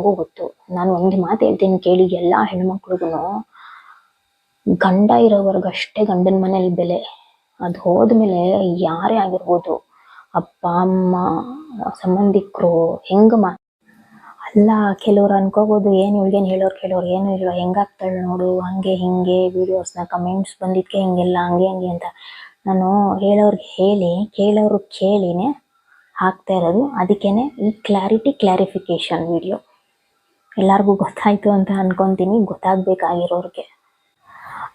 ನನಗೂ ಗೊತ್ತು. ನಾನು ಒಂದು ಮಾತು ಹೇಳ್ತೀನಿ ಕೇಳಿ ಎಲ್ಲ ಹೆಣ್ಮಕ್ಳಿಗೂ ಗಂಡ ಇರೋವರೆಗೂ ಅಷ್ಟೇ ಗಂಡನ ಮನೇಲಿ ಬೆಲೆ. ಅದು ಹೋದ್ಮೇಲೆ ಯಾರೇ ಆಗಿರ್ಬೋದು, ಅಪ್ಪ, ಅಮ್ಮ, ಸಂಬಂಧಿಕರು ಹೆಂಗ ಮಾ ಅಲ್ಲ, ಕೆಲವ್ರು ಅನ್ಕೋಬೋದು, ಏನು ಇವ್ಳಿಗೇನು ಹೇಳೋರು ಕೇಳೋರು ಏನು ಇಲ್ಲ. ಹೆಂಗಾಗ್ತಾಳೆ ನೋಡು, ಹಂಗೆ, ಹಿಂಗೆ ವಿಡಿಯೋಸ್ನ ಕಮೆಂಟ್ಸ್ ಬಂದಿದ್ದಕ್ಕೆ ಹಿಂಗೆಲ್ಲ, ಹಂಗೆ ಹಂಗೆ ಅಂತ. ನಾನು ಹೇಳೋರ್ಗೆ ಹೇಳಿ ಕೇಳೋರು ಕೇಳಿನೇ ಹಾಕ್ತಾ ಇರೋದು. ಅದಕ್ಕೇನೆ ಈ ಕ್ಲಾರಿಟಿ ಕ್ಲಾರಿಫಿಕೇಶನ್ ವಿಡಿಯೋ ಎಲ್ಲರಿಗೂ ಗೊತ್ತಾಯ್ತು ಅಂತ ಅನ್ಕೊತೀನಿ. ಗೊತ್ತಾಗಬೇಕಾಗಿರೋರಿಗೆ.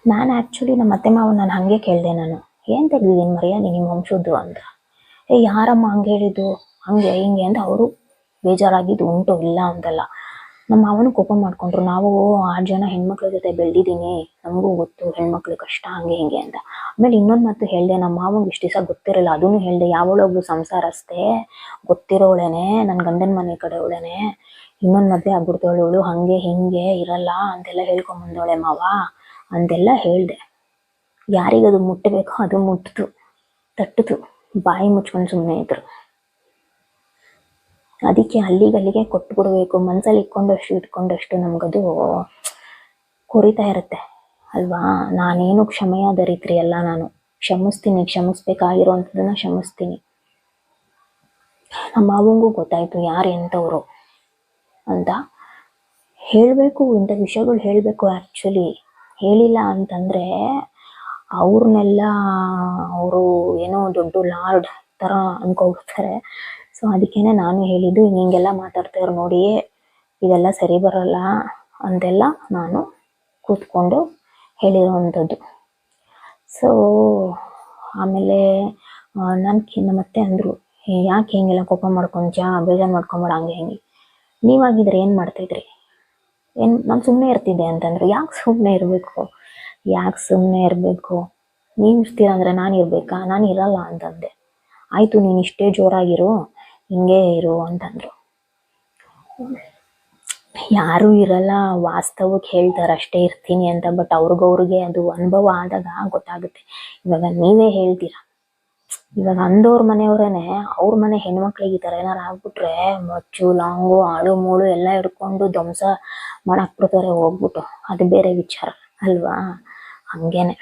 ನಾನು ಆ್ಯಕ್ಚುಲಿ ನಮ್ಮ ಅತ್ತೆ ಮಾವ ನಾನು ಹಾಗೆ ಕೇಳಿದೆ ನಾನು. ಏನು ತೆಗ್ದಿದ್ದೀನಿ ಮರ್ಯಾ ನಿಮ್ಮ ವಂಶದ್ದು? ಅಂತ ಏ, ಯಾರಮ್ಮ ಹಂಗೆ ಹೇಳಿದ್ದು? ಹಂಗೆ, ಹಿಂಗೆ ಅಂತ ಅವರು ಬೇಜಾರಾಗಿದ್ದು ಉಂಟು, ಇಲ್ಲ ಅಂತಲ್ಲ. ನಮ್ಮ ಮಾವನು ಕೋಪ ಮಾಡ್ಕೊಂಡ್ರು. ನಾವು ಆರು ಜನ ಹೆಣ್ಮಕ್ಳ ಜೊತೆ ಬೆಳೆದಿದ್ದೀನಿ. ನಮಗೂ ಗೊತ್ತು ಹೆಣ್ಮಕ್ಳು ಕಷ್ಟ, ಹಂಗೆ, ಹಿಂಗೆ ಅಂತ. ಆಮೇಲೆ ಇನ್ನೊಂದು ಮಾತು ಹೇಳಿದೆ. ನಮ್ಮ ಮಾವಂಗೆ ಇಷ್ಟು ದಿವಸ ಗೊತ್ತಿರಲ್ಲ. ಅದನ್ನು ಹೇಳಿದೆ, ಯಾವಳೊಬ್ಳು ಸಂಸಾರಸ್ತೆ ಗೊತ್ತಿರೋಳೇನೆ ನನ್ನ ಗಂಡನ ಮನೆ ಕಡೆಯವಳೇನೆ ಇನ್ನೊಂದು ಮದುವೆ ಆಗ್ಬಿಡ್ತಾಳೆ ಅವಳು ಹಂಗೆ, ಹಿಂಗೆ ಇರಲ್ಲ ಅಂತೆಲ್ಲ ಹೇಳ್ಕೊಂಡ್ ಬಂದವಳೆ ಮಾವ. ಅಂತೆಲ್ಲ ಹೇಳ್ದೆ. ಯಾರಿಗದು ಮುಟ್ಟಬೇಕೋ ಅದು ಮುಟ್ಟಿತು ತಟ್ಟಿತು. ಬಾಯಿ ಮುಚ್ಕೊಂಡು ಸುಮ್ಮನೆ ಇದ್ರು. ಅದಕ್ಕೆ ಅಲ್ಲಿಗಲ್ಲಿಗೆ ಕೊಟ್ಬಿಡ್ಬೇಕು. ಮನ್ಸಲ್ಲಿ ಇಟ್ಕೊಂಡಷ್ಟು ಇಟ್ಕೊಂಡಷ್ಟು ನಮ್ಗದು ಕೊರಿತಾ ಇರುತ್ತೆ, ಅಲ್ವಾ? ನಾನೇನು ಕ್ಷಮೆಯ ದರಿತ್ರಿ ಅಲ್ಲ ನಾನು. ಕ್ಷಮಿಸ್ತೀನಿ ಕ್ಷಮಿಸ್ಬೇಕಾಗಿರೋಂಥದ್ದನ್ನ ಕ್ಷಮಿಸ್ತೀನಿ. ನಮ್ಮ ಮಾವಂಗೂ ಗೊತ್ತಾಯ್ತು ಯಾರು ಎಂಥವ್ರು. ಅಂತ ಹೇಳಬೇಕು, ಇಂಥ ವಿಷಯಗಳು ಹೇಳಬೇಕು ಆ್ಯಕ್ಚುಲಿ ಹೇಳಿಲ್ಲ ಅಂತಂದರೆ ಅವ್ರನ್ನೆಲ್ಲ ಅವರು ಏನೋ ದೊಡ್ಡ ಲಾರ್ಡ್ ಥರ ಅನ್ಕೊಬಿಡ್ತಾರೆ ಸೊ ಅದಕ್ಕೇನೆ ನಾನು ಹೇಳಿದ್ದು ಹಿಂಗೆಲ್ಲ ಮಾತಾಡ್ತಾವ್ರು ನೋಡಿ ಇದೆಲ್ಲ ಸರಿ ಬರಲ್ಲ ಅಂತೆಲ್ಲ ನಾನು ಕೂತ್ಕೊಂಡು ಹೇಳಿರೋವಂಥದ್ದು. ಸೊ ಆಮೇಲೆ ನಾನು ಕಿನ್ನ ಅತ್ತೆ ಅಂದರು ಯಾಕೆ ಹಿಂಗೆಲ್ಲ ಕೋಪ ಮಾಡ್ಕೊಂಡ್ಯಾ ಬೇಜಾರು ಮಾಡ್ಕೊಂಬೇಡ, ಹಂಗೆ ಹಿಂಗೆ. ನೀವಾಗಿದ್ರೆ ಏನು ಮಾಡ್ತಿದ್ರಿ ಏನು, ನಾನು ಸುಮ್ಮನೆ ಇರ್ತಿದ್ದೆ ಅಂತಂದ್ರು, ಯಾಕೆ ಸುಮ್ಮನೆ ಇರಬೇಕು? ಯಾಕೆ ಸುಮ್ಮನೆ ಇರಬೇಕು? ನೀವು ಇರ್ತೀರ ಅಂದರೆ ನಾನು ಇರಬೇಕಾ? ನಾನು ಇರಲ್ಲ ಅಂತಂದೆ. ಆಯಿತು, ನೀನು ಇಷ್ಟೇ ಜೋರಾಗಿರು, ಹಿಂಗೆ ಇರು ಅಂತಂದರು. ಯಾರು ಇರಲ್ಲ ವಾಸ್ತವಕ್ಕೆ ಹೇಳ್ತಾರೆ ಅಷ್ಟೇ ಇರ್ತೀನಿ ಅಂತ, ಬಟ್ ಅವ್ರಿಗವ್ರಿಗೆ ಅದು ಅನುಭವ ಆದಾಗ ಗೊತ್ತಾಗುತ್ತೆ. ಇವಾಗ ನೀವೇ ಹೇಳ್ತೀರಾ? ಇವಾಗ ಅಂದವ್ರ ಮನೆಯವ್ರೇನೆ ಅವ್ರ ಮನೆ ಹೆಣ್ಮಕ್ಳಿಗೆ ಈ ತರ ಏನಾರ ಆಗ್ಬಿಟ್ರೆ ಮಚ್ಚು, ಲಾಂಗು, ಆಳು, ಮೂಳು ಎಲ್ಲ ಹಿಡ್ಕೊಂಡು ಧ್ವಂಸ ಮಾಡಾಕ್ಬಿಡ್ತಾರೆ ಹೋಗ್ಬಿಟ್ಟು. ಅದು ಬೇರೆ ವಿಚಾರ, ಅಲ್ವಾ? ಹಂಗೇನೆ.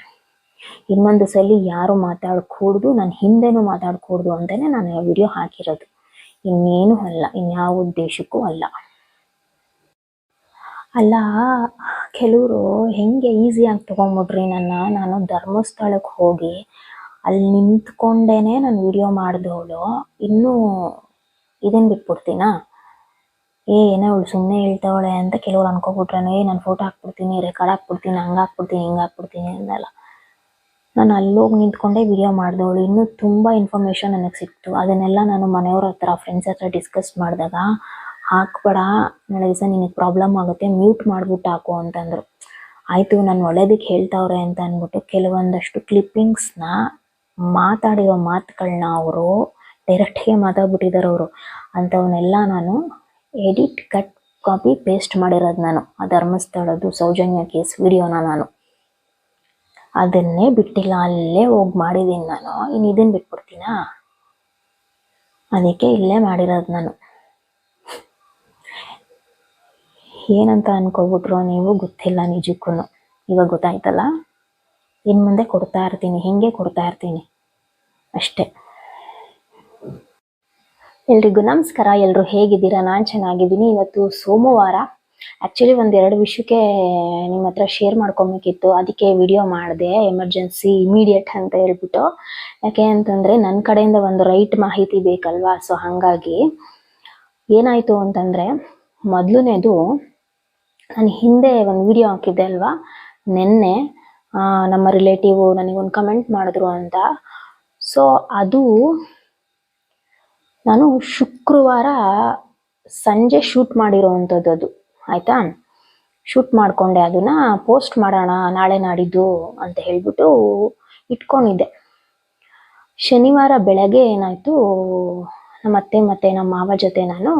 ಇನ್ನೊಂದು ಸಲ ಯಾರು ಮಾತಾಡ್ಕೂಡ್ದು, ನಾನು ಹಿಂದೆನೂ ಮಾತಾಡ್ಕೂಡ್ದು ಅಂತಲೇ ನಾನು ವಿಡಿಯೋ ಹಾಕಿರೋದು. ಇನ್ನೇನು ಅಲ್ಲ, ಇನ್ಯಾವ ಉದ್ದೇಶಕ್ಕೂ ಅಲ್ಲ. ಅಲ್ಲ, ಕೆಲವರು ಹೆಂಗೆ ಈಸಿಯಾಗಿ ತೊಗೊಂಬಿಟ್ರಿ ನನ್ನ? ನಾನು ಧರ್ಮಸ್ಥಳಕ್ಕೆ ಹೋಗಿ ಅಲ್ಲಿ ನಿಂತ್ಕೊಂಡೇನೆ ನಾನು ವಿಡಿಯೋ ಮಾಡಿದವಳು ಇನ್ನೂ ಇದನ್ನು ಬಿಟ್ಬಿಡ್ತೀನಾ? ಏ, ಏನೋ ಅವಳು ಸುಮ್ಮನೆ ಹೇಳ್ತಾವಳೆ ಅಂತ ಕೆಲವ್ರು ಅನ್ಕೊಬಿಟ್ರೇನೋ, ಏ, ನಾನು ಫೋಟೋ ಹಾಕ್ಬಿಡ್ತೀನಿ ರೆಕಾರ್ಡ್ ಹಾಕ್ಬಿಡ್ತೀನಿ, ಹಂಗೆ ಹಾಕ್ಬಿಡ್ತೀನಿ, ಹಿಂಗೆ ಹಾಕ್ಬಿಡ್ತೀನಿ ಅಂದಲ್ಲ ನಾನು ಅಲ್ಲೋಗಿ ನಿಂತ್ಕೊಂಡೆ ವಿಡಿಯೋ ಮಾಡಿದವಳು ಇನ್ನೂ ತುಂಬ ಇನ್ಫಾರ್ಮೇಷನ್ ನನಗೆ ಸಿಕ್ತು. ಅದನ್ನೆಲ್ಲ ನಾನು ಮನೆಯವ್ರ ಹತ್ರ ಫ್ರೆಂಡ್ಸ್ ಹತ್ರ ಡಿಸ್ಕಸ್ ಮಾಡಿದಾಗ, ಹಾಕ್ಬೇಡ, ನಾಳೆ ದಿವಸ ನಿನಗೆ ಪ್ರಾಬ್ಲಮ್ ಆಗುತ್ತೆ ಮ್ಯೂಟ್ ಮಾಡಿಬಿಟ್ಟು ಹಾಕು ಅಂತಂದರು. ಆಯಿತು, ನಾನು ಒಳ್ಳೇದಕ್ಕೆ ಹೇಳ್ತಾವ್ರೆ ಅಂತ ಅಂದ್ಬಿಟ್ಟು ಕೆಲವೊಂದಷ್ಟು ಕ್ಲಿಪ್ಪಿಂಗ್ಸ್ನ ಮಾತಾಡಿರೋ ಮಾತುಗಳನ್ನ ಅವರು ಡೈರೆಕ್ಟಾಗೆ ಮಾತಾಡ್ಬಿಟ್ಟಿದ್ದಾರೆ ಅವರು. ಅಂಥವನ್ನೆಲ್ಲ ನಾನು ಎಡಿಟ್, ಕಟ್, ಕಾಪಿ, ಪೇಸ್ಟ್ ಮಾಡಿರೋದು ನಾನು. ಆ ಧರ್ಮಸ್ಥಳದ್ದು ಸೌಜನ್ಯ ಕೇಸ್ ವಿಡಿಯೋನ ನಾನು. ಅದನ್ನೇ ಬಿಟ್ಟಿಲ್ಲ, ಅಲ್ಲೇ ಹೋಗಿ ಮಾಡಿದ್ದೀನಿ ನಾನು. ಇನ್ನು ಇದನ್ನು ಬಿಟ್ಬಿಡ್ತೀನಾ? ಅದಕ್ಕೆ ಇಲ್ಲೇ ಮಾಡಿರೋದು ನಾನು. ಏನಂತ ಅನ್ಕೋಬಿಟ್ರು ನೀವು ಗೊತ್ತಿಲ್ಲ ನಿಜಕ್ಕೂ ಇವಾಗ ಗೊತ್ತಾಯ್ತಲ್ಲ? ಇನ್ನು ಮುಂದೆ ಕೊಡ್ತಾ ಇರ್ತೀನಿ, ಹಿಂಗೆ ಕೊಡ್ತಾ ಇರ್ತೀನಿ. ಅಷ್ಟೇ. ಎಲ್ರಿಗೂ ನಮಸ್ಕಾರ ಎಲ್ಲರೂ ಹೇಗಿದ್ದೀರಾ? ನಾನು ಚೆನ್ನಾಗಿದ್ದೀನಿ. ಇವತ್ತು ಸೋಮವಾರ. ಆ್ಯಕ್ಚುಲಿ ಒಂದೆರಡು ವಿಷಯಕ್ಕೆ ನಿಮ್ಮ ಹತ್ರ ಶೇರ್ ಮಾಡ್ಕೊಬೇಕಿತ್ತು. ಅದಕ್ಕೆ ವಿಡಿಯೋ ಮಾಡಿದೆ ಎಮರ್ಜೆನ್ಸಿ ಇಮಿಡಿಯೇಟ್ ಅಂತ ಹೇಳ್ಬಿಟ್ಟು. ಯಾಕೆ ಅಂತಂದರೆ ನನ್ನ ಕಡೆಯಿಂದ ಒಂದು ರೈಟ್ ಮಾಹಿತಿ ಬೇಕಲ್ವಾ? ಸೊ ಹಾಗಾಗಿ ಏನಾಯಿತು ಅಂತಂದರೆ ಮೊದಲನೇದು ನಾನು ಹಿಂದೆ ಒಂದು ವಿಡಿಯೋ ಹಾಕಿದ್ದೆ ಅಲ್ವಾ? ನಿನ್ನೆ ನಮ್ಮ ರಿಲೇಟಿವ್ ನನಗೊಂದು ಕಮೆಂಟ್ ಮಾಡಿದ್ರು ಅಂತ. ಸೊ ಅದು ನಾನು ಶುಕ್ರವಾರ ಸಂಜೆ ಶೂಟ್ ಮಾಡಿರೋವಂಥದ್ದು ಅದು. ಆಯಿತಾ? ಶೂಟ್ ಮಾಡಿಕೊಂಡೆ ಅದನ್ನ ಪೋಸ್ಟ್ ಮಾಡೋಣ, ನಾಳೆ ನಾಡಿದ್ದು ಅಂತ ಹೇಳ್ಬಿಟ್ಟು ಇಟ್ಕೊಂಡಿದ್ದೆ. ಶನಿವಾರ ಬೆಳಗ್ಗೆ ಏನಾಯಿತು, ನಮ್ಮ ಅತ್ತೆ ಮತ್ತು ನಮ್ಮ ಮಾವ ಜೊತೆ ನಾನು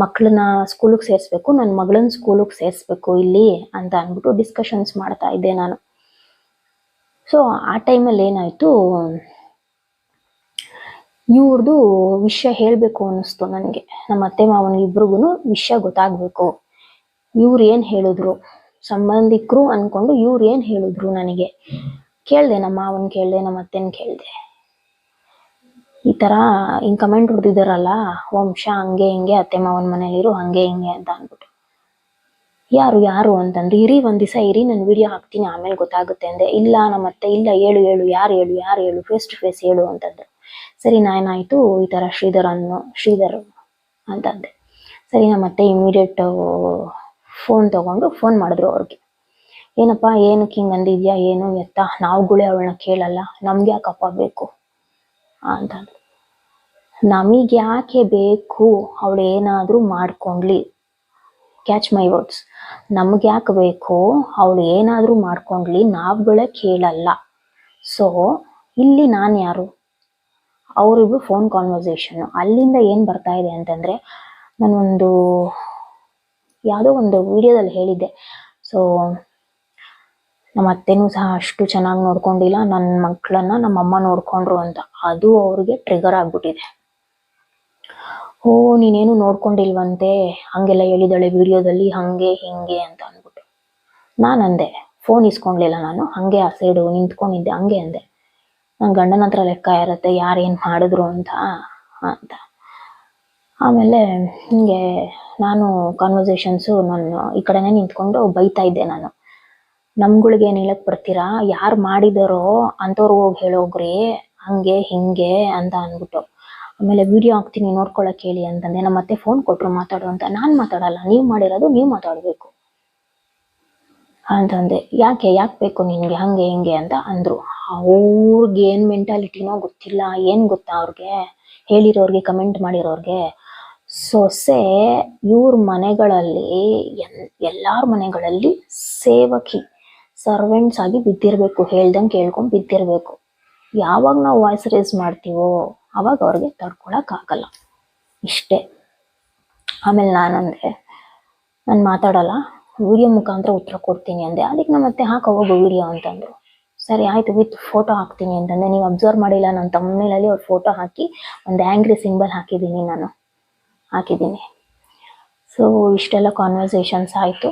ಮಕ್ಕಳನ್ನ ಸ್ಕೂಲಿಗೆ ಸೇರಿಸ್ಬೇಕು ನನ್ನ ಮಗಳನ್ನ ಸ್ಕೂಲಿಗೆ ಸೇರಿಸ್ಬೇಕು ಇಲ್ಲಿ ಅಂತ ಅಂದ್ಬಿಟ್ಟು ಡಿಸ್ಕಷನ್ಸ್ ಮಾಡ್ತಾ ಇದ್ದೆ ನಾನು. ಸೊ ಆ ಟೈಮಲ್ಲಿ ಏನಾಯಿತು? ಇವ್ರದ್ದು ವಿಷಯ ಹೇಳಬೇಕು ಅನ್ನಿಸ್ತು ನನಗೆ. ನಮ್ಮ ಅತ್ತೆ ಮಾವನ ಇಬ್ರಿಗೂ ವಿಷಯ ಗೊತ್ತಾಗಬೇಕು. ಇವ್ರು ಏನು ಹೇಳಿದ್ರು? ಸಂಬಂಧಿಕರು ಅಂದ್ಕೊಂಡು ಇವ್ರು ಏನು ಹೇಳಿದ್ರು ನನಗೆ? ಕೇಳಿದೆ, ನಮ್ಮ ಮಾವನ್ ಕೇಳಿದೆ, ನಮ್ಮ ಅತ್ತೆನ ಕೇಳಿದೆ. ಈ ಥರ ಹಿಂಗೆ ಕಮೆಂಟ್ ಹೊಡೆದಿದ್ದಾರಲ್ಲ ವಂಶ ಹಂಗೆ ಹಿಂಗೆ, ಅತ್ತೆ ಮಾವನ ಮನೇಲಿರು ಹಂಗೆ ಹಿಂಗೆ ಅಂತ ಅಂದ್ಬಿಟ್ಟು. ಯಾರು ಯಾರು ಅಂತಂದ್ರೆ ಇರಿ ಒಂದ್ ದಿವಸ ಇರಿ, ನಾನು ವಿಡಿಯೋ ಹಾಕ್ತೀನಿ, ಆಮೇಲೆ ಗೊತ್ತಾಗುತ್ತೆ ಅಂದೆ. ಇಲ್ಲ ನಮ್ಮತ್ತೆ ಇಲ್ಲ ಹೇಳು ಹೇಳು, ಯಾರು ಹೇಳು ಯಾರು ಹೇಳು ಫೇಸ್ ಟು ಫೇಸ್ ಹೇಳು ಅಂತಂದ್ರು ಸರಿ ನಾನೇನಾಯ್ತು ಈ ತರ ಶ್ರೀಧರ್ ಅನ್ನು, ಶ್ರೀಧರ್ ಅಂತಂದೆ. ಸರಿ ನಮ್ಮ ಅತ್ತೆ ಇಮಿಡಿಯೇಟ್ ಫೋನ್ ತಗೊಂಡು ಫೋನ್ ಮಾಡಿದ್ರು ಅವ್ರಿಗೆ. ಏನಪ್ಪ, ಏನಕ್ಕೆ ಹಿಂಗೆ ಅಂದಿದ್ಯಾ, ಏನು ಎತ್ತ? ನಾವುಗಳೇ ಅವಳನ್ನ ಕೇಳಲ್ಲ, ನಮ್ಗೆ ಯಾಕಪ್ಪ ಬೇಕು? ಅಂತಂದ್ರು ನಮಗೆ ಯಾಕೆ ಬೇಕು? ಅವಳು ಏನಾದರೂ ಮಾಡ್ಕೊಂಡ್ಲಿ. ಕ್ಯಾಚ್ ಮೈ ವರ್ಡ್ಸ್ ನಮ್ಗೆ ಯಾಕೆ ಬೇಕು? ಅವಳು ಏನಾದರೂ ಮಾಡ್ಕೊಂಡ್ಲಿ ನಾವುಗಳೇ ಕೇಳಲ್ಲ. ಸೊ ಇಲ್ಲಿ ನಾನು ಯಾರು? ಅವರಿಗೂ ಫೋನ್ ಕಾನ್ವರ್ಸೇಷನ್ ಅಲ್ಲಿಂದ ಏನು ಬರ್ತಾ ಇದೆ ಅಂತಂದರೆ, ನಾನೊಂದು ಯಾವುದೋ ಒಂದು ವಿಡಿಯೋದಲ್ಲಿ ಹೇಳಿದ್ದೆ. ಸೊ ನಮ್ಮ ಅತ್ತೆನೂ ಸಹ ಅಷ್ಟು ಚೆನ್ನಾಗಿ ನೋಡ್ಕೊಂಡಿಲ್ಲ. ನನ್ನ ಮಕ್ಕಳನ್ನ ನಮ್ಮಮ್ಮ ನೋಡ್ಕೊಂಡ್ರು ಅಂತ. ಅದು ಅವ್ರಿಗೆ ಟ್ರಿಗರ್ ಆಗ್ಬಿಟ್ಟಿದೆ. ಓ, ನೀನೇನು ನೋಡ್ಕೊಂಡಿಲ್ವಂತೆ? ಹಂಗೆಲ್ಲ ಹೇಳಿದಾಳೆ ವಿಡಿಯೋದಲ್ಲಿ, ಹಂಗೆ, ಹಿಂಗೆ ಅಂತ ಅಂದ್ಬಿಟ್ಟು. ನಾನು ಅಂದೆ ಫೋನ್ ಇಸ್ಕೊಂಡ್ಲಿಲ್ಲ ನಾನು. ಹಂಗೆ ಆ ಸೈಡು ನಿಂತ್ಕೊಂಡಿದ್ದೆ, ಹಂಗೆ ಅಂದೆ. ನನ್ನ ಗಂಡನ ಹತ್ರ ಲೆಕ್ಕ ಇರುತ್ತೆ ಯಾರು ಏನು ಮಾಡಿದ್ರು ಅಂತ ಅಂತ. ಆಮೇಲೆ ಹಿಂಗೆ ನಾನು ಕಾನ್ವರ್ಸೇಷನ್ಸು ನಾನು ಈ ಕಡೆನೇ ನಿಂತ್ಕೊಂಡು ಬೈತಾ ಇದ್ದೆ ನಾನು. ನಮ್ಗಳಿಗೆ ಏನು ಹೇಳಕ್ ಬರ್ತೀರಾ? ಯಾರು ಮಾಡಿದಾರೋ, ಅಂಥವ್ರು ಹೋಗಿ ಹೇಳೋಗ್ರಿ, ಹಂಗೆ, ಹಿಂಗೆ ಅಂತ ಅಂದ್ಬಿಟ್ಟು. ಆಮೇಲೆ ವಿಡಿಯೋ ಹಾಕ್ತೀನಿ ನೋಡ್ಕೊಳಕ್ ಹೇಳಿ ಅಂತಂದೆ. ನಮ್ಮ ಮತ್ತೆ ಫೋನ್ ಕೊಟ್ರು ಮಾತಾಡು ಅಂತ. ನಾನು ಮಾತಾಡಲ್ಲ, ನೀವು ಮಾಡಿರೋದು ನೀವು ಮಾತಾಡಬೇಕು ಅಂತಂದೆ. ಯಾಕೆ ಯಾಕೆ ಬೇಕು ನಿನಗೆ? ಹಂಗೆ, ಹಿಂಗೆ ಅಂತ ಅಂದರು. ಅವ್ರಿಗೆ ಏನು ಮೆಂಟಾಲಿಟಿನೋ ಗೊತ್ತಿಲ್ಲ. ಏನು ಗೊತ್ತಾ ಅವ್ರಿಗೆ? ಹೇಳಿರೋರ್ಗೆ ಕಮೆಂಟ್ ಮಾಡಿರೋರ್ಗೆ. ಸೊಸೆ ಇವ್ರ ಮನೆಗಳಲ್ಲಿ ಎಲ್ ಎಲ್ಲಾರ ಮನೆಗಳಲ್ಲಿ ಸೇವಕಿ ಸರ್ವೆಂಟ್ಸ್ ಆಗಿ ಬಿದ್ದಿರ್ಬೇಕು. ಹೇಳ್ದಂಗೆ ಕೇಳ್ಕೊಂಡು ಬಿದ್ದಿರ್ಬೇಕು. ಯಾವಾಗ ನಾವು ವಾಯ್ಸ್ ರೇಸ್ ಮಾಡ್ತೀವೋ? ಅವಾಗ ಅವ್ರಿಗೆ ತಡ್ಕೊಳಕ್ಕಾಗಲ್ಲ ಇಷ್ಟೇ. ಆಮೇಲೆ ನಾನಂದೆ ನಾನು ಮಾತಾಡಲ್ಲ ವಿಡಿಯೋ ಮುಖಾಂತರ ಉತ್ತರ ಕೊಡ್ತೀನಿ ಅಂದೆ. ಅದಕ್ಕೆ ನಮ್ಮ ಮತ್ತೆ ಹೋಗೋ ವಿಡಿಯೋ ಅಂತಂದ್ರು. ಸರಿ, ಆಯ್ತು, ವಿತ್ ಫೋಟೋ ಹಾಕ್ತೀನಿ ಅಂತಂದೆ. ನೀವು ಅಬ್ಸರ್ವ್ ಮಾಡಿಲ್ಲ ನನ್ನ ತಮ್ಮನಲ್ಲಿ ಅವ್ರ ಫೋಟೋ ಹಾಕಿ ಒಂದು ಆ್ಯಂಗ್ರಿ ಸಿಂಬಲ್ ಹಾಕಿದ್ದೀನಿ ನಾನು. ಹಾಕಿದ್ದೀನಿ. ಸೊ ಇಷ್ಟೆಲ್ಲ ಕಾನ್ವರ್ಸೇಷನ್ಸ್ ಆಯಿತು.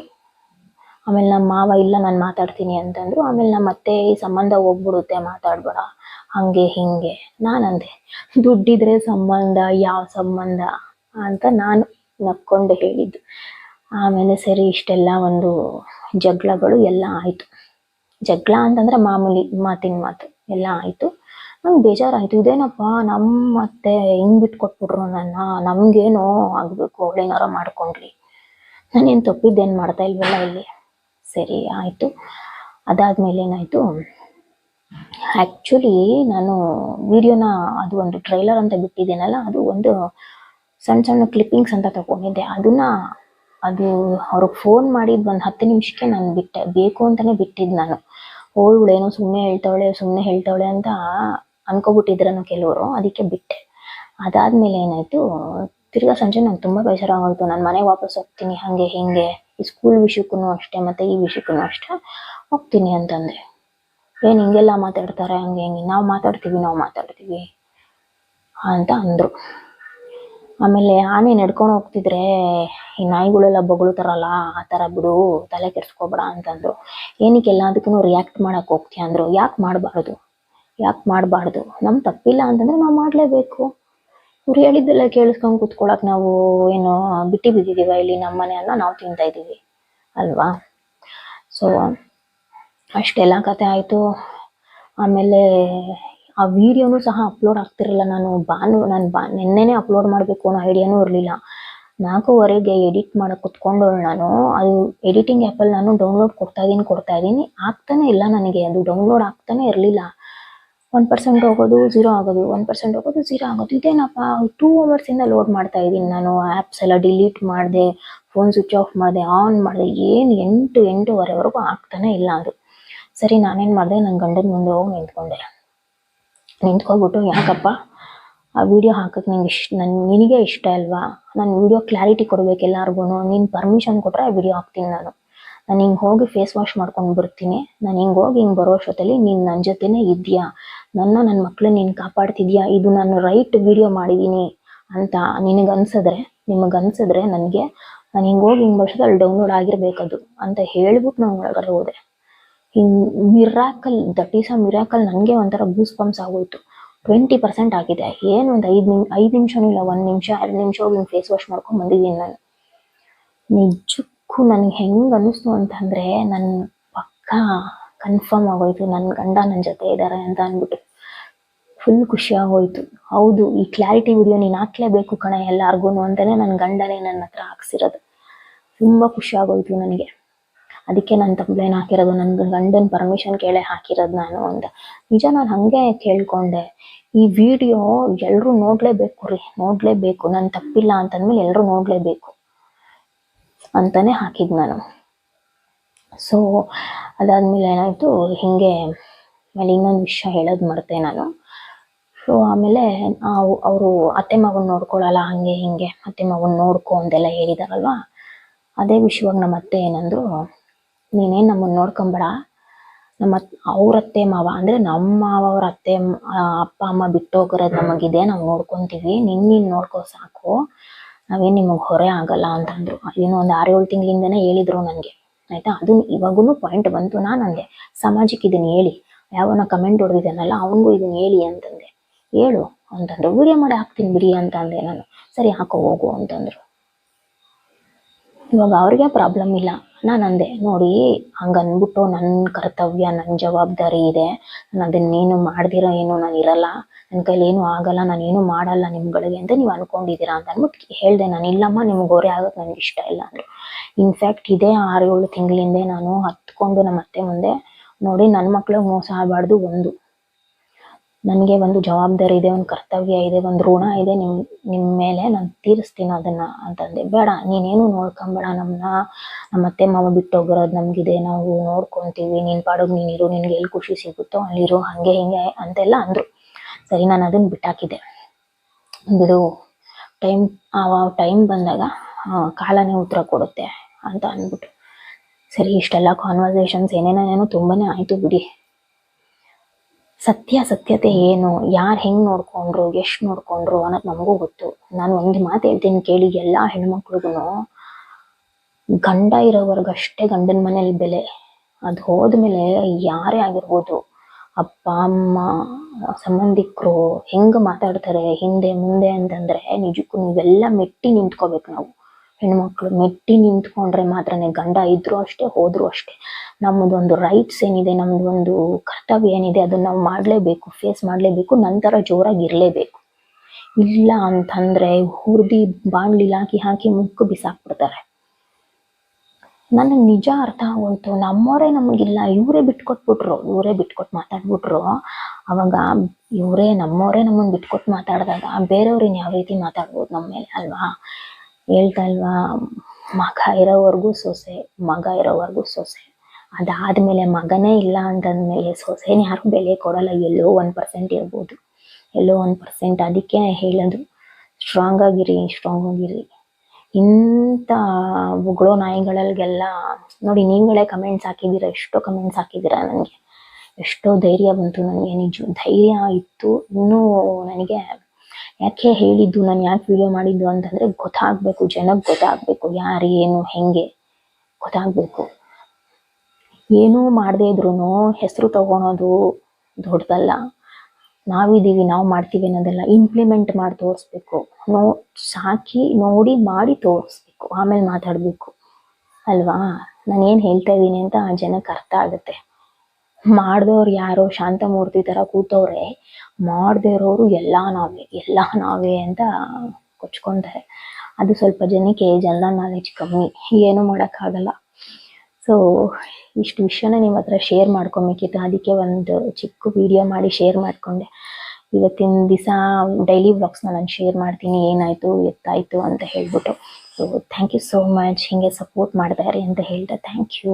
ಆಮೇಲೆ ನಮ್ಮ ಮಾವ, ಇಲ್ಲ, ನಾನು ಮಾತಾಡ್ತೀನಿ ಅಂತಂದರು. ಆಮೇಲೆ ನಮ್ಮ ಅತ್ತೆ ಈ ಸಂಬಂಧ ಹೋಗ್ಬಿಡುತ್ತೆ, ಮಾತಾಡ್ಬೇಡ. ಹಂಗೆ, ಹಿಂಗೆ. ನಾನಂದೆ, ದುಡ್ಡಿದ್ರೆ ಸಂಬಂಧ, ಯಾವ ಸಂಬಂಧ ಅಂತ ನಾನು ನಕ್ಕೊಂಡು ಹೇಳಿದ್ದು. ಆಮೇಲೆ ಸರಿ, ಇಷ್ಟೆಲ್ಲ ಒಂದು ಜಗಳಗಳು ಎಲ್ಲ ಆಯಿತು. ಜಗಳ ಅಂತಂದ್ರೆ ಮಾಮೂಲಿ ಮಾತಿನ ಮಾತು. ಎಲ್ಲ ಆಯಿತು. ನಂಗೆ ಬೇಜಾರಾಯಿತು. ಇದೇನಪ್ಪ ನಮ್ಮ ಅತ್ತೆ ಹಿಂಗೆ ಬಿಟ್ಕೊಟ್ಬಿಟ್ರು ನನ್ನ. ನಮಗೇನೋ ಆಗಬೇಕು, ಅವಳೇನಾರ ಮಾಡ್ಕೊಂಡ್ಲಿ. ನಾನೇನು ತಪ್ಪಿದ್ದೇನು ಮಾಡ್ತಾ ಇಲ್ವಲ್ಲ ಇಲ್ಲಿ? ಸರಿ, ಆಯಿತು. ಅದಾದ್ಮೇಲೆ ಏನಾಯಿತು? ಆ್ಯಕ್ಚುಲಿ ನಾನು ವಿಡಿಯೋನ ಅದು ಒಂದು ಟ್ರೈಲರ್ ಅಂತ ಬಿಟ್ಟಿದ್ದೇನಲ್ಲ, ಅದು ಒಂದು ಸಣ್ಣ ಸಣ್ಣ ಕ್ಲಿಪ್ಪಿಂಗ್ಸ್ ಅಂತ ತಗೊಂಡಿದ್ದೆ. ಅದನ್ನ ಅದು ಅವ್ರಿಗೆ ಫೋನ್ ಮಾಡಿದ ಒಂದು ಹತ್ತು ನಿಮಿಷಕ್ಕೆ ನಾನು ಬಿಟ್ಟೆ. ಬೇಕು ಅಂತಾನೆ ಬಿಟ್ಟಿದ್ದು ನಾನು. ಇವಳೇನೋ ಸುಮ್ಮನೆ ಹೇಳ್ತಾವಳೆ ಸುಮ್ಮನೆ ಹೇಳ್ತಾವಳೆ ಅಂತ ಅನ್ಕೋಬಿಟ್ಟಿದ್ರನು ಕೆಲವರು, ಅದಕ್ಕೆ ಬಿಟ್ಟೆ. ಅದಾದ್ಮೇಲೆ ಏನಾಯ್ತು, ತಿರ್ಗಾ ಸಂಜೆ ನಂಗೆ ತುಂಬ ಬೇಜಾರಾಗೋಯ್ತು. ನಾನು ಮನೆಗೆ ವಾಪಸ್ ಹೋಗ್ತೀನಿ, ಹಂಗೆ ಹಿಂಗೆ. ಈ ಸ್ಕೂಲ್ ವಿಷಯಕ್ಕೂ ಅಷ್ಟೇ, ಮತ್ತೆ ಈ ವಿಷಯಕ್ಕೂ ಅಷ್ಟೇ, ಹೋಗ್ತೀನಿ ಅಂತಂದೆ. ಏನು ಹಿಂಗೆಲ್ಲ ಮಾತಾಡ್ತಾರೆ, ಹಂಗೆ ಹಿಂಗೆ. ನಾವು ಮಾತಾಡ್ತೀವಿ ನಾವು ಮಾತಾಡ್ತೀವಿ ಅಂತ ಅಂದರು. ಆಮೇಲೆ ಆನೆ ನಡ್ಕೊಂಡು ಹೋಗ್ತಿದ್ರೆ ಈ ನಾಯಿಗಳೆಲ್ಲ ಬೊಗಳ್ತಾರಲ್ಲ, ಆ ಥರ ಬಿಡು, ತಲೆ ಕೆಡ್ಸ್ಕೊಬೇಡ ಅಂತಂದರು ಏನಕ್ಕೆ ಎಲ್ಲದಕ್ಕೂ ರಿಯಾಕ್ಟ್ ಮಾಡೋಕೆ ಹೋಗ್ತೀಯ ಅಂದರು. ಯಾಕೆ ಮಾಡಬಾರ್ದು? ಯಾಕೆ ಮಾಡಬಾರ್ದು? ನಮ್ಮ ತಪ್ಪಿಲ್ಲ ಅಂತಂದ್ರೆ ನಾವು ಮಾಡಲೇಬೇಕು. ಇವ್ರು ಹೇಳಿದ್ದೆಲ್ಲ ಕೇಳಿಸ್ಕೊಂಡು ಕೂತ್ಕೊಳಕ್ ನಾವು ಏನು ಬಿಟ್ಟು ಬಿದ್ದಿದ್ದೀವ ಇಲ್ಲಿ ನಮ್ಮ ಮನೆಯನ್ನ ನಾವು ತಿಂತಾ ಇದ್ದೀವಿ ಅಲ್ವಾ? ಸೊ ಅಷ್ಟೆಲ್ಲ ಕತೆ ಆಯಿತು. ಆಮೇಲೆ ಆ ವಿಡಿಯೋನು ಸಹ ಅಪ್ಲೋಡ್ ಆಗ್ತಿರಲಿಲ್ಲ ನಾನು ಬಾನು, ನಾನು ಬಾ, ನಿನ್ನೆನೇ ಅಪ್ಲೋಡ್ ಮಾಡಬೇಕು ಅನ್ನೋ ಐಡಿಯಾನೂ ಇರಲಿಲ್ಲ. ನಾಲ್ಕೂವರೆಗೆ ಎಡಿಟ್ ಮಾಡಕ್ಕೆ ಕುತ್ಕೊಂಡವಳು ನಾನು. ಅದು ಎಡಿಟಿಂಗ್ ಆ್ಯಪಲ್ಲಿ ನಾನು ಡೌನ್ಲೋಡ್ ಕೊಡ್ತಾ ಇದ್ದೀನಿ ಕೊಡ್ತಾ ಇದ್ದೀನಿ. ಆಗ್ತಾನೆ ಇಲ್ಲ ನನಗೆ, ಅದು ಡೌನ್ಲೋಡ್ ಆಗ್ತಾನೆ ಇರಲಿಲ್ಲ. ಒನ್ ಪರ್ಸೆಂಟ್ ಹೋಗೋದು, ಝೀರೋ ಆಗೋದು, ಒನ್ ಪರ್ಸೆಂಟ್ ಹೋಗೋದು, ಝೀರೋ ಆಗೋದು. ಇದೇನಪ್ಪ, ಟೂ ಅವರ್ಸಿಂದ ಲೋಡ್ ಮಾಡ್ತಾ ಇದ್ದೀನಿ ನಾನು. ಆ್ಯಪ್ಸ್ ಎಲ್ಲ ಡಿಲೀಟ್ ಮಾಡಿದೆ, ಫೋನ್ ಸ್ವಿಚ್ ಆಫ್ ಮಾಡಿದೆ, ಆನ್ ಮಾಡಿದೆ. ಏನು ಎಂಟು, ಎಂಟೂವರೆವರೆಗೂ ಆಗ್ತಾನೆ ಇಲ್ಲ ಅದು. ಸರಿ, ನಾನೇನು ಮಾಡಿದೆ? ನನ್ನ ಗಂಡನ ಮುಂದೆ ಹೋಗಿ ನಿಂತ್ಕೊಂಡೆ. ನಿಂತ್ಕೊಬಿಟ್ಟು ಯಾಕಪ್ಪ? ಆ ವಿಡಿಯೋ ಹಾಕಕ್ಕೆ ನಂಗೆ ಇಷ್ಟ ನನ್, ನಿನಗೆ ಇಷ್ಟ ಅಲ್ವಾ? ನಾನು ವಿಡಿಯೋ ಕ್ಲಾರಿಟಿ ಕೊಡ್ಬೇಕು ಎಲ್ಲಾರ್ಗು ನೀನು ಪರ್ಮಿಷನ್ ಕೊಟ್ಟರೆ ಆ ವಿಡಿಯೋ ಹಾಕ್ತೀನಿ ನಾನು. ನಾನು ಹಿಂಗೆ ಹೋಗಿ ಫೇಸ್ ವಾಶ್ ಮಾಡ್ಕೊಂಡು ಬರ್ತೀನಿ. ನಾನು ಹಿಂಗೆ ಹೋಗಿ ಹಿಂಗೆ ಬರೋ ಅಷ್ಟೊತ್ತಲ್ಲಿ ನೀನು ನನ್ನ ಜೊತೆನೇ ಇದೆಯಾ ನನ್ನ ನನ್ನ ಮಕ್ಕಳು ನೀನು ಕಾಪಾಡ್ತಿದ್ಯಾ ಇದು ನಾನು ರೈಟ್ ವಿಡಿಯೋ ಮಾಡಿದ್ದೀನಿ ಅಂತ ನಿನಗೆ ಅನ್ಸಿದ್ರೆ ನಿಮಗೆ ಅನ್ಸಿದ್ರೆ ನನಗೆ ನಾನು ಹಿಂಗೆ ಹೋಗಿ ಹಿಂಗೆ ವರ್ಷದಲ್ಲಿ ಡೌನ್ಲೋಡ್ ಆಗಿರಬೇಕದು ಅಂತ ಹೇಳ್ಬಿಟ್ಟು ನಾನು ಒಳಗಡೆ ಹೋದೆ. ಹಿಂಗ್ miracle that is a miracle ನನಗೆ ಒಂಥರ ಬೂಸ್ ಪಂಪ್ಸ್ ಆಗೋಯ್ತು. ಟ್ವೆಂಟಿ ಪರ್ಸೆಂಟ್ ಆಗಿದೆ. ಏನು ಒಂದು ಐದು ನಿಮ್, ಐದು ನಿಮಿಷನೂ ಇಲ್ಲ, ಒಂದು ನಿಮಿಷ, ಎರಡು ನಿಮಿಷ ಹಿಂಗೆ ಫೇಸ್ ವಾಶ್ ಮಾಡ್ಕೊಂಡು ಬಂದಿದ್ದೀನಿ ನಾನು. ನಿಜಕ್ಕೂ ನನಗೆ ಹೆಂಗೆ ಅನ್ನಿಸ್ತು ಅಂತಂದರೆ ನನ್ನ ಪಕ್ಕ ಕನ್ಫರ್ಮ್ ಆಗೋಯ್ತು. ನನ್ನ ಗಂಡ ನನ್ನ ಜೊತೆ ಇದ್ದಾರೆ ಅಂತ ಅಂದ್ಬಿಟ್ಟು ಫುಲ್ ಖುಷಿ ಆಗೋಯ್ತು. ಹೌದು, ಈ ಕ್ಲಾರಿಟಿ ವಿಡಿಯೋ ನೀನು ಹಾಕ್ಲೇಬೇಕು ಕಣ ಎಲ್ಲಾರ್ಗು ಅಂತಲೇ ನನ್ನ ಗಂಡನೇ ನನ್ನ ಹತ್ರ ಹಾಕ್ಸಿರೋದು. ತುಂಬ ಖುಷಿ ಆಗೋಯ್ತು ನನಗೆ. ಅದಕ್ಕೆ ನನ್ನ ಕಂಪ್ಲೇನ್ ಹಾಕಿರೋದು ನನ್ನ ಗಂಡನ ಪರ್ಮಿಷನ್ ಕೇಳೇ ಹಾಕಿರೋದು ನಾನು ಅಂತ ನಿಜ ನಾನು ಹಾಗೆ ಕೇಳ್ಕೊಂಡೆ. ಈ ವಿಡಿಯೋ ಎಲ್ಲರೂ ನೋಡ್ಲೇಬೇಕು ರೀ, ನೋಡ್ಲೇಬೇಕು. ನಾನು ತಪ್ಪಿಲ್ಲ ಅಂತಂದ್ಮೇಲೆ ಎಲ್ಲರೂ ನೋಡ್ಲೇಬೇಕು ಅಂತಾನೆ ಹಾಕಿದ್ ನಾನು. ಸೊ ಅದಾದ್ಮೇಲೆ ಏನಾಯಿತು, ಹಿಂಗೆ ಆಮೇಲೆ ಇನ್ನೊಂದು ವಿಷಯ ಹೇಳೋದು ಮರ್ತೆ ನಾನು. ಸೊ ಆಮೇಲೆ ಅವರು ಅತ್ತೆ ಮಗನ್ ನೋಡ್ಕೊಳಲ್ಲ, ಹಂಗೆ ಹಿಂಗೆ ಅತ್ತೆ ಮಗನ್ ನೋಡ್ಕೊ ಅಂತೆಲ್ಲ ಹೇಳಿದಾರಲ್ವಾ? ಅದೇ ವಿಷಯವಾಗಿ ನಮ್ಮ ಅತ್ತೆ ಏನಂದ್ರು ನೀನೇನು ನಮ್ಮನ್ನ ನೋಡ್ಕೊಂಬೇಡ. ನಮ್ಮ ಅವ್ರ ಅತ್ತೆ ಮಾವ ಅಂದ್ರೆ ನಮ್ಮ ಮಾವ ಅವ್ರ ಅತ್ತೆ ಅಪ್ಪ ಅಮ್ಮ ಬಿಟ್ಟು ಹೋಗಿರೋದು ನಮಗಿದೆ ನಾವು ನೋಡ್ಕೊಂತೀವಿ. ನಿನ್ ನೀನ್ ನೋಡ್ಕೋ ಸಾಕು. ನಾವೇನ್ ನಿಮಗ್ ಹೊರೆ ಆಗಲ್ಲ ಅಂತಂದ್ರು. ಏನೋ ಒಂದು ಆರು ಏಳು ತಿಂಗಳಿಂದನೇ ಹೇಳಿದ್ರು ನನಗೆ ಆಯ್ತಾ? ಅದು ಇವಾಗೂ ಪಾಯಿಂಟ್ ಬಂತು ನಾನು ಅಂದೆ. ಸಮಾಜಕ್ಕೆ ಇದನ್ನ ಹೇಳಿ. ಯಾವನ ಕಮೆಂಟ್ ಹೊಡೆದಿದ್ದಾನಲ್ಲ ಅವನಿಗೂ ಇದನ್ನ ಹೇಳಿ ಅಂತಂದೆ. ಹೇಳು ಅಂತಂದ್ರು. ವಿಡಿಯೋ ಮಾಡಿ ಹಾಕ್ತೀನಿ ಬಿಡಿ ಅಂತ ಅಂದೆ ನಾನು. ಸರಿ ಹಾಕೋ ಹೋಗು ಅಂತಂದ್ರು. ಇವಾಗ ಅವ್ರಿಗೆ ಪ್ರಾಬ್ಲಮ್ ಇಲ್ಲ. ನಾನು ಅಂದೆ, ನೋಡಿ ಹಂಗನ್ಬಿಟ್ಟು ನನ್ನ ಕರ್ತವ್ಯ ನನ್ನ ಜವಾಬ್ದಾರಿ ಇದೆ. ನಾನು ಅದನ್ನೇನು ಮಾಡ್ದಿರೋ ಏನು ನಾನು ಇರಲ್ಲ. ನನ್ನ ಕೈಲಿ ಏನು ಆಗಲ್ಲ, ನಾನು ಏನು ಮಾಡಲ್ಲ ನಿಮ್ಗಳಿಗೆ ಅಂತ ನೀವು ಅನ್ಕೊಂಡಿದ್ದೀರಾ? ಅಂತ ಅಂದ್ಬಿಟ್ಟು ಹೇಳ್ದೆ ನಾನು, ಇಲ್ಲಮ್ಮ, ನಿಮ್ಗೆ ಗೋರೆ ಆಗೋದು ನನಗೆ ಇಷ್ಟ ಇಲ್ಲ. ಅಂದ್ರು. ಇನ್ಫ್ಯಾಕ್ಟ್ ಇದೇ ಆರು ಏಳು ತಿಂಗಳಿಂದೆ ನಾನು ಹತ್ಕೊಂಡು ನಮ್ಮ ಅತ್ತೆ ಮುಂದೆ, ನೋಡಿ ನನ್ನ ಮಕ್ಳಿಗೆ ಮೋಸ ಆಗಬಾರ್ದು, ಒಂದು. ನನಗೆ ಒಂದು ಜವಾಬ್ದಾರಿ ಇದೆ, ಒಂದು ಕರ್ತವ್ಯ ಇದೆ, ಒಂದು ಋಣ ಇದೆ, ನಿಮ್ ನಿಮ್ಮ ಮೇಲೆ ನಾನು ತೀರಿಸ್ತೀನಿ ಅದನ್ನ ಅಂತಂದೆ ಬೇಡ, ನೀನೇನು ನೋಡ್ಕೊಂಬೇಡ ನಮ್ಮನ್ನ ನಮ್ಮ ಅತ್ತೆ ಮಾವ ಬಿಟ್ಟು ಹೋಗಿರೋದು ನಮಗಿದೆ, ನಾವು ನೋಡ್ಕೊಂತೀವಿ. ನೀನ್ ಪಾಡೋದು ನೀನಿರು ನಿನಗೆ ಎಲ್ಲಿ ಖುಷಿ ಸಿಗುತ್ತೋ ಅಲ್ಲಿರು, ಹಾಗೆ ಹಿಂಗೆ ಅಂತೆಲ್ಲ ಅಂದರು. ಸರಿ, ನಾನು ಅದನ್ನ ಬಿಟ್ಟಾಕಿದ್ದೆ ಬಿಡು, ಟೈಮ್ ಆ ಟೈಮ್ ಬಂದಾಗ ಕಾಲನೇ ಉತ್ತರ ಕೊಡುತ್ತೆ ಅಂತ ಅಂದ್ಬಿಟ್ಟು. ಸರಿ, ಇಷ್ಟೆಲ್ಲ ಕಾನ್ವರ್ಸೇಷನ್ಸ್ ಏನೇನೇನೋ ತುಂಬಾನೇ ಆಯ್ತು ಬಿಡಿ. ಸತ್ಯ ಸತ್ಯತೆ ಏನು? ಯಾರು ಹೆಂಗ್ ನೋಡ್ಕೊಂಡ್ರು, ಎಷ್ಟು ನೋಡ್ಕೊಂಡ್ರು ಅನ್ನೋದು ನಮಗೂ ಗೊತ್ತು. ನಾನು ಒಂದು ಮಾತು ಹೇಳ್ತೀನಿ ಕೇಳಿ ಎಲ್ಲ ಹೆಣ್ಮಕ್ಳಿಗೂ ಗಂಡ ಇರೋವರೆಗೂ ಅಷ್ಟೇ ಗಂಡನ ಮನೇಲಿ ಬೆಲೆ. ಅದು ಹೋದ್ಮೇಲೆ ಯಾರೇ ಆಗಿರ್ಬೋದು, ಅಪ್ಪ, ಅಮ್ಮ, ಸಂಬಂಧಿಕರು ಹೆಂಗ್ ಮಾತಾಡ್ತಾರೆ ಹಿಂದೆ ಮುಂದೆ ಅಂತಂದ್ರೆ ನಿಜಕ್ಕೂ ನೀವೆಲ್ಲ ಮೆಟ್ಟಿ ನಿಂತ್ಕೋಬೇಕು ನಾವು. ಹೆಣ್ಮಕ್ಳು ಮೆಟ್ಟಿ ನಿಂತ್ಕೊಂಡ್ರೆ ಮಾತ್ರನೇ ಗಂಡ ಇದ್ರು ಅಷ್ಟೇ, ಹೋದ್ರು ಅಷ್ಟೇ. ನಮ್ಮದೊಂದು ರೈಟ್ಸ್ ಏನಿದೆ ನಮ್ದು ಒಂದು ಕರ್ತವ್ಯ ಏನಿದೆ, ಅದನ್ನ ನಾವು ಮಾಡ್ಲೇಬೇಕು ಫೇಸ್ ಮಾಡ್ಲೇಬೇಕು, ನಂತರ ಜೋರಾಗಿ ಇರ್ಲೇಬೇಕು. ಇಲ್ಲ ಅಂತಂದ್ರೆ ಹುರ್ದಿ ಬಾಣ್ಲಿಲ್ ಹಾಕಿ ಹಾಕಿ ಮುಕ್ಕು ಬಿಸಾಕ್ಬಿಡ್ತಾರೆ. ನನಗೆ ನಿಜ ಅರ್ಥ ಆಗೋಯ್ತು. ನಮ್ಮವರೇ ನಮಗಿಲ್ಲ. ಇವರೇ ಬಿಟ್ಕೊಟ್ಬಿಟ್ರು, ಇವರೇ ಬಿಟ್ಕೊಟ್ ಮಾತಾಡ್ಬಿಟ್ರು. ಅವಾಗ ಇವರೇ ನಮ್ಮವರೇ ನಮ್ಮನ್ನ ಬಿಟ್ಕೊಟ್ಟು ಮಾತಾಡಿದಾಗ ಬೇರೆಯವ್ರನ್ನ ಯಾವ ರೀತಿ ಮಾತಾಡ್ಬೋದು ನಮ್ಮ ಮೇಲೆ ಅಲ್ವಾ? ಹೇಳ್ತಾ ಇಲ್ವಾ ಮಗ ಇರೋವರೆಗೂ ಸೊಸೆ, ಮಗ ಇರೋವರೆಗೂ ಸೊಸೆ. ಅದಾದ್ಮೇಲೆ ಮಗನೇ ಇಲ್ಲ ಅಂತಂದ್ಮೇಲೆ ಸೊಸೆನ ಯಾರು ಬೆಲೆ ಕೊಡಲ್ಲ, ಎಲ್ಲೋ ಒನ್ ಪರ್ಸೆಂಟ್ ಇರ್ಬೋದು. ಎಲ್ಲೋ ಒನ್ ಪರ್ಸೆಂಟ್ ಅದಕ್ಕೆ ಹೇಳೋದು ಸ್ಟ್ರಾಂಗ್ ಆಗಿರಿ ಸ್ಟ್ರಾಂಗ್ ಆಗಿರಿ. ಇಂಥ ಉಗುಳೋ ನಾಯಿಗಳಿಗೆಲ್ಲ ನೋಡಿ ನೀವುಗಳೇ ಕಮೆಂಟ್ಸ್ ಹಾಕಿದ್ದೀರಾ, ಎಷ್ಟೋ ಕಮೆಂಟ್ಸ್ ಹಾಕಿದ್ದೀರಾ ನನಗೆ. ಎಷ್ಟೋ ಧೈರ್ಯ ಬಂತು ನನಗೆ, ನಿಜ, ಧೈರ್ಯ ಇತ್ತು. ಇನ್ನೂ ನನಗೆ ಯಾಕೆ ಹೇಳಿದ್ದು? ನಾನು ಯಾಕೆ ವಿಡಿಯೋ ಮಾಡಿದ್ದು ಅಂತಂದ್ರೆ ಗೊತ್ತಾಗ್ಬೇಕು ಜನಕ್ಕೆ ಗೊತ್ತಾಗ್ಬೇಕು, ಯಾರು, ಏನು, ಹೆಂಗೆ ಗೊತ್ತಾಗ್ಬೇಕು. ಏನೂ ಮಾಡದೇ ಇದ್ರೂ ಹೆಸರು ತಗೊಳೋದು ದೊಡ್ಡದಲ್ಲ. ನಾವಿದ್ದೀವಿ, ನಾವು ಮಾಡ್ತೀವಿ ಅನ್ನೋದೆಲ್ಲ ಇಂಪ್ಲಿಮೆಂಟ್ ಮಾಡಿ ತೋರಿಸ್ಬೇಕು. ನೋ, ಸಾಕಿ ನೋಡಿ ಮಾಡಿ ತೋರಿಸ್ಬೇಕು, ಆಮೇಲೆ ಮಾತಾಡಬೇಕು. ಅಲ್ವಾ? ನಾನು ಏನು ಹೇಳ್ತಾ ಇದ್ದೀನಿ ಅಂತ ಆ ಜನಕ್ಕೆ ಅರ್ಥ ಆಗುತ್ತೆ. ಮಾಡ್ದವ್ರು ಯಾರೋ ಶಾಂತಮೂರ್ತಿ ತರ ಕೂತವ್ರೆ ಮಾಡದೇ ಇರೋರು ಎಲ್ಲ ನಾವೇ ಎಲ್ಲ ನಾವೇ ಅಂತ ಕೊಚ್ಕೊಂತಾರೆ. ಅದು ಸ್ವಲ್ಪ ಜನಕ್ಕೆ ಜನರಲ್ ನಾಲೆಜ್ ಕಮ್ಮಿ, ಏನು ಮಾಡೋಕ್ಕಾಗಲ್ಲ ಸೊ ಇಷ್ಟು ವಿಷಯನ ನಿಮ್ಮ ಹತ್ರ ಶೇರ್ ಮಾಡ್ಕೊಬೇಕಿತ್ತು. ಅದಕ್ಕೆ ಒಂದು ಚಿಕ್ಕ ವಿಡಿಯೋ ಮಾಡಿ ಶೇರ್ ಮಾಡಿಕೊಂಡೆ. ಇವತ್ತಿನ ದಿವಸ ಡೈಲಿ ವ್ಲಾಗ್ಸ್ನ ನಾನು ಶೇರ್ ಮಾಡ್ತೀನಿ, ಏನಾಯಿತು, ಎತ್ತಾಯಿತು ಅಂತ ಹೇಳ್ಬಿಟ್ಟು. So thank you so much ಹಿಂಗೆ ಸಪೋರ್ಟ್ ಮಾಡ್ತಾರೆ ಅಂತ ಹೇಳ್ದೆ. Thank you